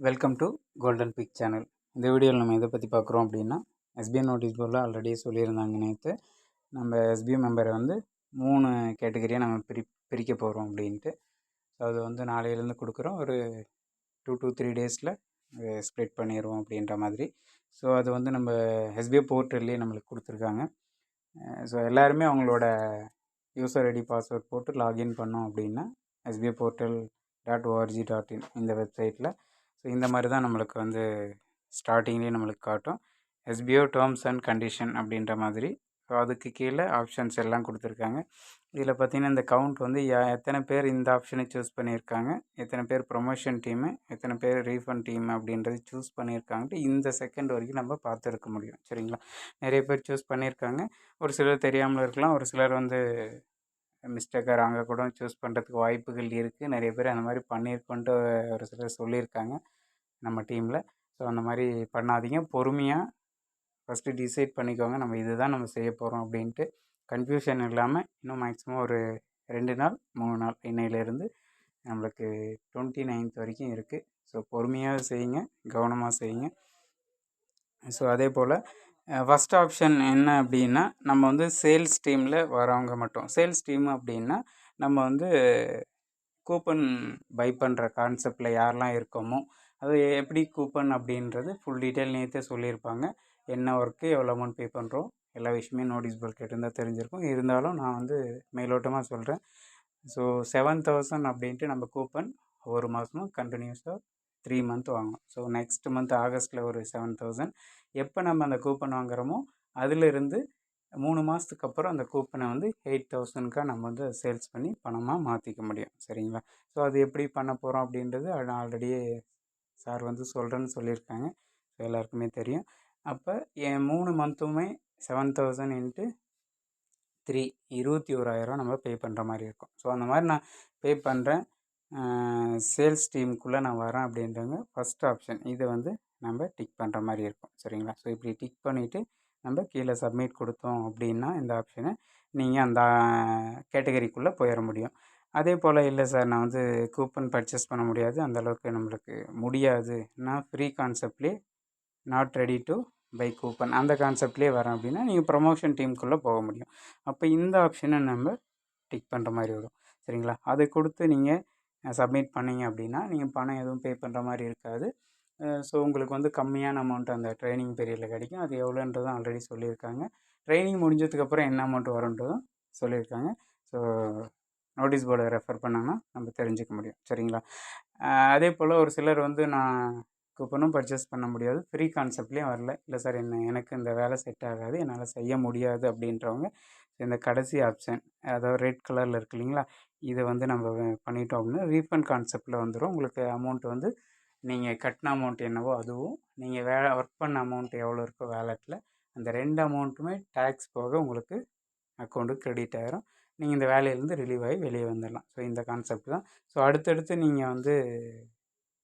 Welcome to golden pick channel இந்த வீடியோவில் நம்ம எதை பற்றி பார்க்குறோம் அப்படின்னா எஸ்பிஐ நோட்டீஸ் போர்டில் ஆல்ரெடி சொல்லியிருந்தாங்க நேற்று நம்ம எஸ்பிஐ மெம்பரை வந்து மூணு கேட்டகரியாக நம்ம பிரி பிரிக்க போகிறோம் அப்படின்ட்டு. ஸோ அது வந்து நாளையிலேருந்து கொடுக்குறோம். ஒரு டூ டூ த்ரீ டேஸில் ஸ்ப்ளிட் பண்ணிடுவோம் அப்படின்ற மாதிரி. ஸோ அது வந்து நம்ம எஸ்பிஐ போர்ட்டல்லே நம்மளுக்கு கொடுத்துருக்காங்க. ஸோ எல்லாருமே அவங்களோட யூசர் ஐடி பாஸ்வேர்ட் போட்டு லாகின் பண்ணோம் அப்படின்னா SBI portal dot ORG dot in இந்த வெப்சைட்டில் ஸோ இந்த மாதிரி தான் நம்மளுக்கு வந்து ஸ்டார்டிங்லேயே நம்மளுக்கு காட்டும். எஸ்பிஓ டேர்ம்ஸ் அண்ட் கண்டிஷன் அப்படின்ற மாதிரி. ஸோ அதுக்கு கீழே ஆப்ஷன்ஸ் எல்லாம் கொடுத்துருக்காங்க. இதில் பார்த்தீங்கன்னா இந்த கவுண்ட் வந்து எத்தனை பேர் இந்த ஆப்ஷனை சூஸ் பண்ணியிருக்காங்க எத்தனை பேர் ப்ரொமோஷன் டீமு எத்தனை பேர் ரீஃபண்ட் டீம் அப்படின்றது சூஸ் பண்ணியிருக்காங்கட்டு இந்த செகண்ட் வரைக்கும் நம்ம பார்த்துருக்க முடியும். சரிங்களா? நிறைய பேர் சூஸ் பண்ணியிருக்காங்க. ஒரு சிலர் தெரியாமல் இருக்கலாம். ஒரு சிலர் வந்து மிஸ்டேக்காக ராங்காக கூட சூஸ் பண்ணுறதுக்கு வாய்ப்புகள் இருக்குது நிறைய பேர் அந்த மாதிரி பண்ணியிருக்கோன்ட்டு ஒரு சிலர் சொல்லியிருக்காங்க நம்ம டீமில் ஸோ அந்த மாதிரி பண்ணாதீங்க. பொறுமையாக ஃபஸ்ட்டு டிசைட் பண்ணிக்கோங்க. நம்ம இது தான் நம்ம செய்ய போகிறோம் அப்படின்ட்டு கன்ஃபியூஷன் இல்லாமல் இன்னும் மேக்ஸிமம் ஒரு ரெண்டு நாள் மூணு நாள் இன்னையிலேருந்து நம்மளுக்கு டுவெண்ட்டி நைன்த் வரைக்கும் இருக்குது ஸோ பொறுமையாக செய்யுங்க. கவனமாக செய்யுங்க. ஸோ அதே போல் ஃபஸ்ட் ஆப்ஷன் என்ன அப்படின்னா நம்ம வந்து சேல்ஸ் டீமில் வரவங்க மட்டும். சேல்ஸ் டீம் அப்படின்னா நம்ம வந்து கூப்பன் பை பண்ணுற கான்செப்டில் யாரெல்லாம் இருக்கோமோ அது எப்படி கூப்பன் அப்படின்றது ஃபுல் டீட்டெயில் நேற்றே சொல்லியிருப்பாங்க. என்ன ஒர்க்கு எவ்வளோ அமௌண்ட் பே பண்ணுறோம் எல்லா விஷயமே நோட்டீஸ் போர்ட் கேட்டிருந்தால் தெரிஞ்சிருக்கும். இருந்தாலும் நான் வந்து மேலோட்டமாக சொல்கிறேன் ஸோ செவன் தௌசண்ட் அப்படின்ட்டு நம்ம கூப்பன் ஒவ்வொரு மாதமும் கண்டினியூஸாக த்ரீ மந்த் வாங்கணும். ஸோ நெக்ஸ்ட் மந்த் ஆகஸ்ட்டில் ஒரு செவன் தௌசண்ட் எப்போ நம்ம அந்த கூப்பன் வாங்குகிறோமோ அதிலிருந்து மூணு மாதத்துக்கு அப்புறம் அந்த கூப்பனை வந்து எயிட் தௌசண்ட்க்காக நம்ம வந்து சேல்ஸ் பண்ணி பணமாக மாற்றிக்க முடியும். சரிங்களா? ஸோ அது எப்படி பண்ண போகிறோம் அப்படின்றது ஆல்ரெடியே சார் வந்து சொல்கிறேன்னு சொல்லியிருக்காங்க. ஸோ எல்லாருக்குமே தெரியும். அப்போ என் மூணு மந்த்துமே செவன் தௌசண்ட் இன்ட்டு த்ரீ இருபத்தி ஓராயிரம் நம்ம பே பண்ணுற மாதிரி இருக்கும். ஸோ அந்த மாதிரி நான் பே பண்ணுறேன் சேல்ஸ் டீமுக்குள்ளே நான் வரேன் அப்படின்றவங்க ஃபஸ்ட் ஆப்ஷன் இதை வந்து நம்ம டிக் பண்ணுற மாதிரி இருக்கும். சரிங்களா? ஸோ இப்படி டிக் பண்ணிவிட்டு நம்ம கீழே சப்மிட் கொடுத்தோம் அப்படின்னா இந்த ஆப்ஷனை நீங்கள் அந்த கேட்டகரிக்குள்ளே போயிட முடியும். அதே போல் இல்லை சார் நான் வந்து கூப்பன் பர்ச்சேஸ் பண்ண முடியாது. அந்தளவுக்கு நம்மளுக்கு முடியாது. நான் free கான்செப்ட்லேயே not ready to buy coupon அந்த கான்செப்ட்லேயே வரேன் அப்படின்னா நீங்கள் ப்ரொமோஷன் டீமுக்குள்ளே போக முடியும். அப்போ இந்த ஆப்ஷனை நம்ம டிக் பண்ணுற மாதிரி வரும். சரிங்களா? அதை கொடுத்து நீங்கள் சப்மிட் பண்ணிங்க அப்படின்னா நீங்கள் பணம் எதுவும் பே பண்ணுற மாதிரி இருக்காது. ஸோ உங்களுக்கு வந்து கம்மியான அமௌண்ட் அந்த ட்ரைனிங் பீரியடில் கிடைக்கும். அது எவ்வளோன்றதும் ஆல்ரெடி சொல்லியிருக்காங்க. ட்ரைனிங் முடிஞ்சதுக்கப்புறம் என்ன அமௌண்ட் வரும்ன்றதும் சொல்லியிருக்காங்க. ஸோ நோட்டீஸ் போர்டை ரெஃபர் பண்ணாங்கன்னா நம்ம தெரிஞ்சுக்க முடியும். சரிங்களா? அதே போல் ஒரு சிலர் வந்து நான் கூப்பனும் பர்ச்சேஸ் பண்ண முடியாது. ஃப்ரீ கான்செப்ட்லேயும் வரல. இல்லை சார் என்ன எனக்கு இந்த வேலை செட் ஆகாது. என்னால் செய்ய முடியாது அப்படின்றவங்க இந்த கடைசி ஆப்ஷன் அதாவது ரெட் கலரில் இருக்கு இல்லைங்களா இதை வந்து நம்ம பண்ணிட்டோம் அப்படின்னா ரீஃபண்ட் கான்செப்டில் வந்துடும் உங்களுக்கு அமௌண்ட் வந்து நீங்கள் கட்டின அமௌண்ட் என்னவோ அதுவும் நீங்கள் வேலை ஒர்க் பண்ண அமௌண்ட் எவ்வளோ இருக்கோ வேலெட்டில் அந்த ரெண்டு அமௌண்ட்டுமே டேக்ஸ் போக உங்களுக்கு அக்கௌண்ட்டுக்கு க்ரெடிட் ஆகிரும் நீங்கள் இந்த வேலையிலேருந்து ரிலீவ் ஆகி வெளியே வந்துடலாம். ஸோ இந்த கான்செப்ட் தான். ஸோ அடுத்தடுத்து நீங்கள் வந்து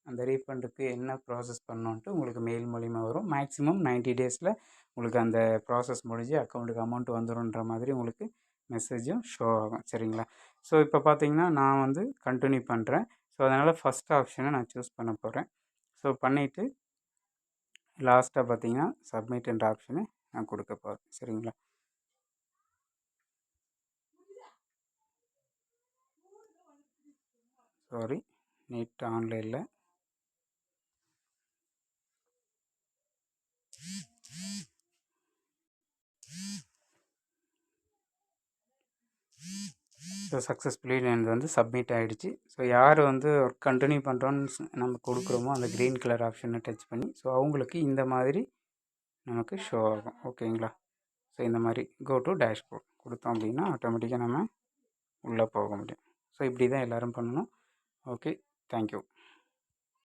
அந்த ரீஃபண்டுக்கு என்ன ப்ராசஸ் பண்ணணுன்ட்டு உங்களுக்கு மெயில் மூலிமா வரும். மேக்ஸிமம் நைன்ட்டி டேஸில் உங்களுக்கு அந்த ப்ராசஸ் முடிஞ்சு அக்கௌண்ட்டுக்கு அமௌண்ட் வந்துடும்ன்ற மாதிரி உங்களுக்கு மெசேஜும் ஷோ ஆகும். சரிங்களா? ஸோ இப்போ பார்த்தீங்கன்னா நான் வந்து கண்டினியூ பண்ணுறேன் ஸோ அதனால் ஃபஸ்ட் ஆப்ஷனை நான் சூஸ் பண்ண போகிறேன் ஸோ பண்ணிவிட்டு லாஸ்ட்டாக பார்த்தீங்கன்னா சப்மிட்ன்ற ஆப்ஷனை நான் கொடுக்க போகிறேன் சரிங்களா? சாரி நெட் ஆன்லைனில் ஸோ சக்ஸஸ்ஃபுல்லி எனக்கு வந்து சப்மிட் ஆகிடுச்சு ஸோ யார் வந்து ஒர்க் கண்டினியூ பண்ணுறோன்னு நம்ம கொடுக்குறோமோ அந்த க்ரீன் கலர் ஆப்ஷனை டச் பண்ணி ஸோ அவங்களுக்கு இந்த மாதிரி நமக்கு ஷோ ஆகும். ஓகேங்களா ஸோ இந்த மாதிரி கோ டு டேஷ்போர்ட் கொடுத்தோம் அப்படின்னா ஆட்டோமேட்டிக்காக நம்ம உள்ளே போக முடியும். ஸோ இப்படி தான் எல்லோரும் பண்ணணும். Okay thank you